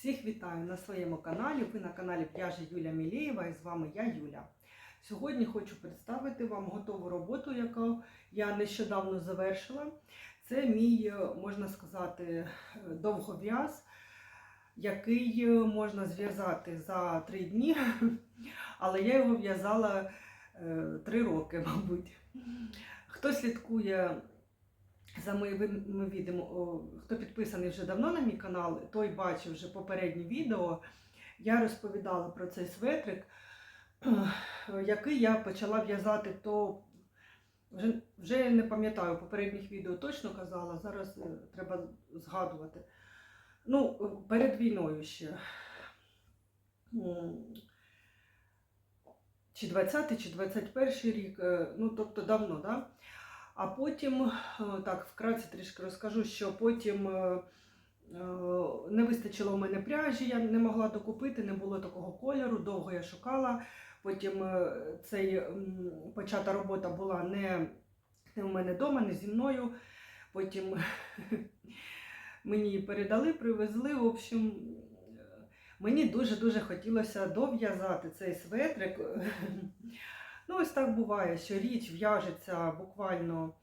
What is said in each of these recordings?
Всіх вітаю на своєму каналі. Ви на каналі Пляжа Юля Мілєєва і з вами я Юля. Сьогодні хочу представити вам готову роботу, яку я нещодавно завершила. Це мій, е, можна сказати, е, довгов'яз, який е, можна зв'язати за три дні, але я його в'язала е, три роки, мабуть. Хто слідкує за моїми відео, хто підписаний вже давно на мій канал, той бачив вже попередні відео. Я розповідала про цей светрик, який я почала в'язати, то вже, вже не пам'ятаю, попередніх відео точно казала, зараз е, треба згадувати. Ну, перед війною ще. Чи 20-й, чи 21 рік, е, ну тобто давно? Да? А потім, е, так, вкратце трішки розкажу, що потім е, е, не вистачило в мене пряжі, я не могла докупити, не було такого кольору, довго я шукала. Потім цей почата робота була не, не у мене вдома, не зі мною. Потім мені передали, привезли. В общем, мені дуже-дуже хотілося дов'язати цей светрик. Ну, ось так буває, що річ в'яжеться буквально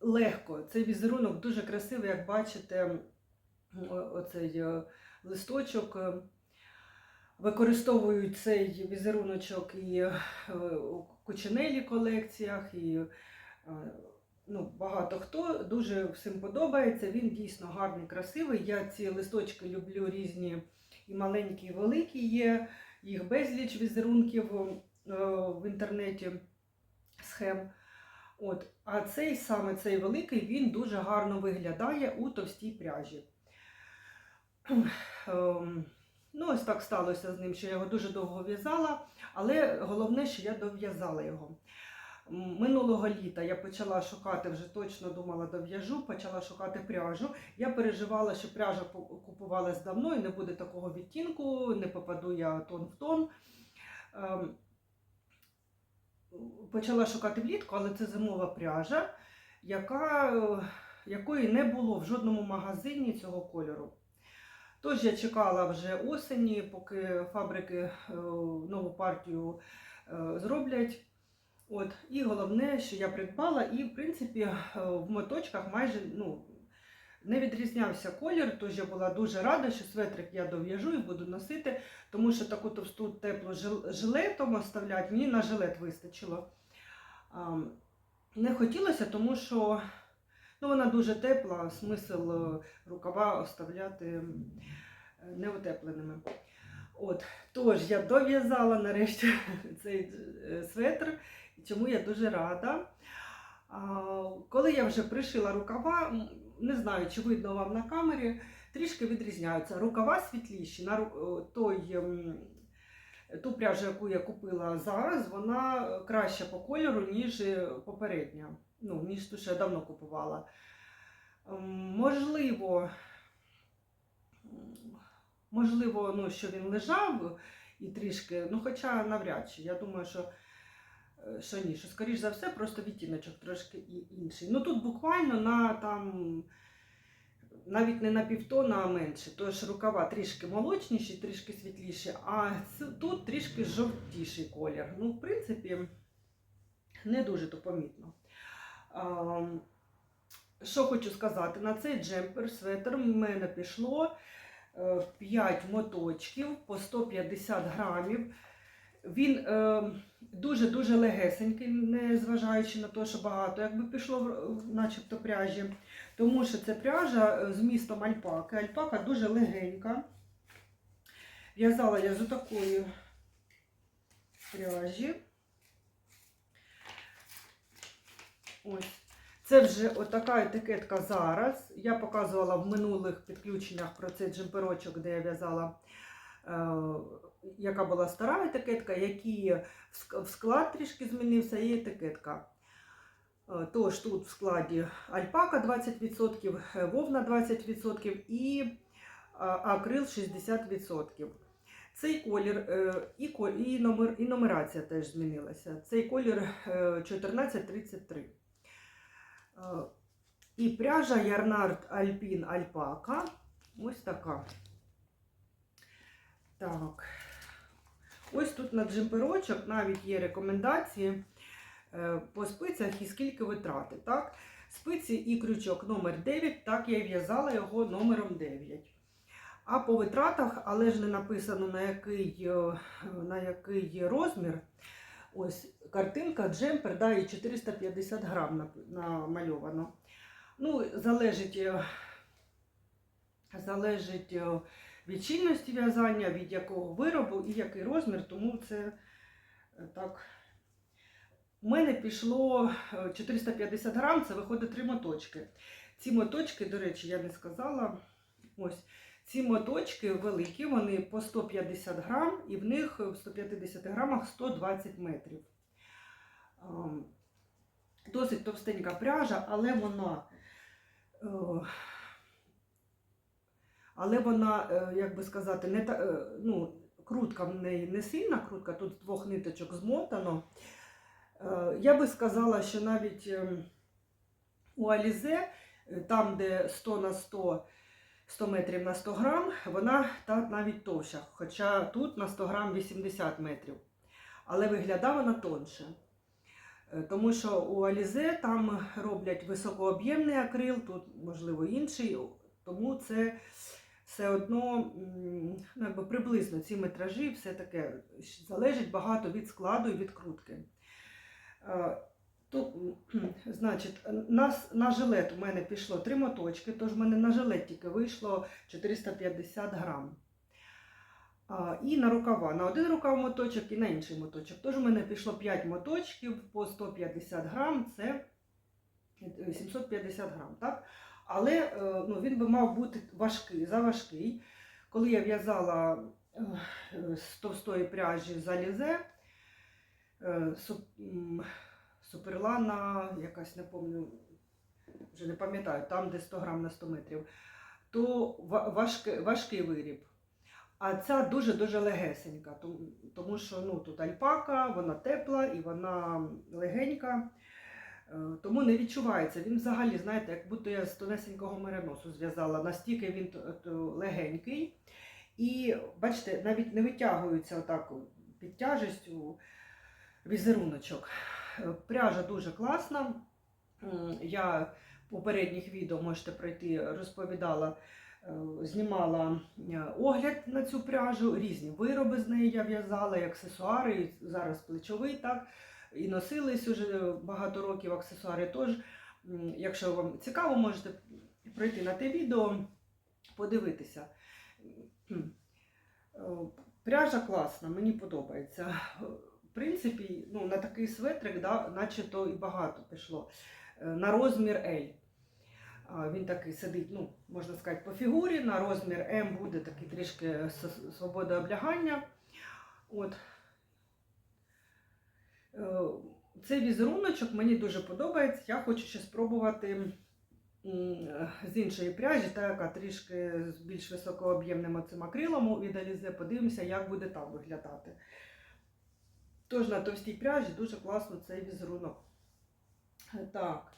легко. Цей візерунок дуже красивий, як бачите, оцей е, листочок. е, Використовують цей візеруночок і е, у кучинелі колекціях, і ну, багато хто дуже всім подобається. Він дійсно гарний, красивий. Я ці листочки люблю різні і маленькі, і великі. Є їх безліч візерунків в інтернеті схем. От. А цей саме цей великий він дуже гарно виглядає у товстій пряжі. Ем, Ну, ось так сталося з ним, що я його дуже довго в'язала, але головне, що я дов'язала його. Минулого літа я почала шукати, вже точно думала дов'яжу, почала шукати пряжу. Я переживала, що пряжа купувалась давно і не буде такого відтінку, не попаду я тон в тон. Почала шукати влітку, але це зимова пряжа, яка, е, якої не було в жодному магазині цього кольору. Тож я чекала вже осені, поки фабрики е, нову партію е, зроблять. От. І головне, що я придбала, і в принципі в моточках майже ну, не відрізнявся колір, тож я була дуже рада, що светрик я дов'яжу і буду носити, тому що таку товсту теплу жилетом оставляти, мені на жилет вистачило. Не хотілося, тому що ну, вона дуже тепла, смисл е, рукава оставляти е, неутепленими. От, тож я дов'язала нарешті цей е, светр, чому я дуже рада. Коли я вже пришила рукава, не знаю, чи видно вам на камері, трішки відрізняються. Рукава світліші. На е, той, ем, ту пряжу, яку я купила зараз, вона краща по кольору, ніж е, попередня. Ну, ніж ту, що я давно купувала. Ем, Можливо, можливо, ну, що він лежав і трішки, ну, хоча навряд чи. Я думаю, що, е, що ні, що, скоріш за все, просто відтіночок трошки інший. Ну, тут буквально на там. Навіть не на півтона, а менше. Тож рукава трішки молочніші, трішки світліші, а тут трішки жовтіший колір. Ну, в принципі, не дуже то помітно. А, що хочу сказати, на цей джемпер светр в мене пішло 5 моточків по 150 грамів. Він дуже-дуже легесенький, незважаючи на те, що багато якби пішло начебто пряжі. Тому що це пряжа е, з містом альпаки. Альпака дуже легенька. В'язала я з такої пряжі. Ось. Це вже отака етикетка зараз. Я показувала в минулих підключеннях про цей джемперочок, де я в'язала, е, яка була стара етикетка, які в склад трішки змінився, і етикетка. Е, Тож тут в складі альпака 20%, е, вовна 20% і е, акрил 60%. Цей колір і, номер, і нумерація теж змінилася. Цей колір е, 1433. Е, І пряжа Ярнард Альпін Альпака. Ось така. Так. Ось тут на джемперочок навіть є рекомендації е, по спицях і скільки витрати. Так? Спиці і крючок номер 9, так я в'язала його номером 9. А по витратах, але ж не написано на який, е, на який розмір. Ось картинка, джемпер, да, і 450 грам намальовано. Ну, залежить, е, залежить від щільності в'язання, від якого виробу і який розмір, тому це е, так. У мене пішло е, 450 грам, це виходить три моточки. Ці моточки, до речі, я не сказала. Ось ці моточки великі, вони по 150 грам, і в них в 150 грамах 120 метрів. Досить товстенька пряжа, але вона. Але вона, е, як би сказати, не та, е, ну, крутка в неї не сильна крутка, тут з двох ниточок змотано. Е, Я би сказала, що навіть ем, у Алізе, там, де 100 на 100, 100 метрів на 100 грам, вона та навіть товща. Хоча тут на 100 грам 80 метрів. Але виглядає вона тонше. Тому що у Алізе там роблять високооб'ємний акрил, тут, можливо, інший. Тому це все одно ну, якби приблизно ці метражі, все таке залежить багато від складу і від крутки. Е, То, значить, на, на жилет у мене пішло три моточки, тож в мене на жилет тільки вийшло 450 грам. А, і на рукава, на один рукав моточок і на інший моточок. Тож у мене пішло 5 моточків по 150 грам, це е, 750 грам. Так? Але е, ну, він би мав бути важкий, заважкий. Коли я в'язала е, з товстої пряжі залізе, е, суперлана, якась не пам'ятаю, вже не пам'ятаю, там, де 100 грам на 100 метрів, то важкий, важкий виріб. А ця дуже-дуже легесенька, тому що ну, тут альпака, вона тепла і вона легенька. Е, Тому не відчувається. Він взагалі, знаєте, як будто я з тонесенького мериносу зв'язала, настільки він легенький. І бачите, навіть не витягується отак під тяжестю візеруночок. Е, Пряжа дуже класна. Я в попередніх відео можете пройти, розповідала, е, знімала огляд на цю пряжу, різні вироби з неї я в'язала, аксесуари, зараз плечовий, так, і носились уже багато років аксесуари. Тож, якщо вам цікаво, можете пройти на те відео, подивитися. Е, Пряжа класна, мені подобається. В принципі, ну, на такий светрик, да, наче то і багато пішло. Е, На розмір L. Він такий сидить, ну, можна сказати, по фігурі. На розмір М буде такий трішки свобода облягання. От. Цей візеруночок мені дуже подобається. Я хочу ще спробувати з іншої пряжі, та яка трішки з більш високооб'ємним цим акрилом від Alize. Подивимося, як буде там виглядати. Тож на товстій пряжі дуже класно цей візерунок. Так.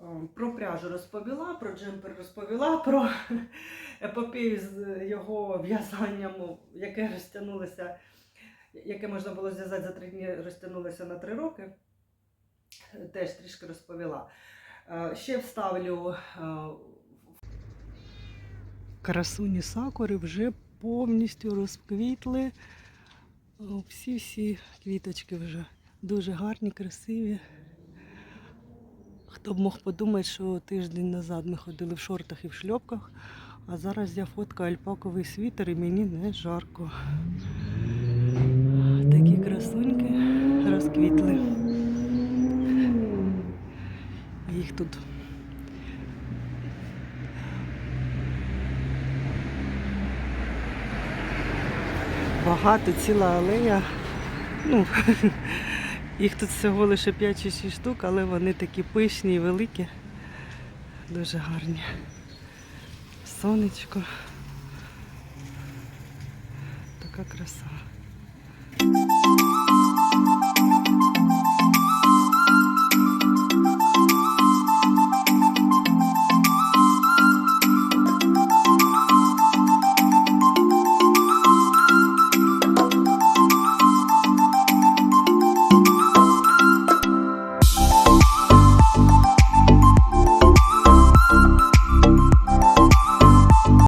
Е, Про пряжу розповіла, про джемпер розповіла, про епопею з його в'язанням, яке розтягнулося, яке можна було зв'язати за три дні, розтягнулося на три роки. Теж трішки розповіла. Е, Ще вставлю е, красуні сакури вже повністю розквітли. Всі-всі квіточки вже дуже гарні, красиві. Хто б мог подумати, що тиждень назад ми ходили в шортах і в шльопках, а зараз я фоткаю альпаковий світер і мені не жарко. Красуньки розквітли. Їх тут багато, ціла алея. Ну, їх тут всього лише 5 чи 6 штук, але вони такі пишні і великі. Дуже гарні. Сонечко. Така краса.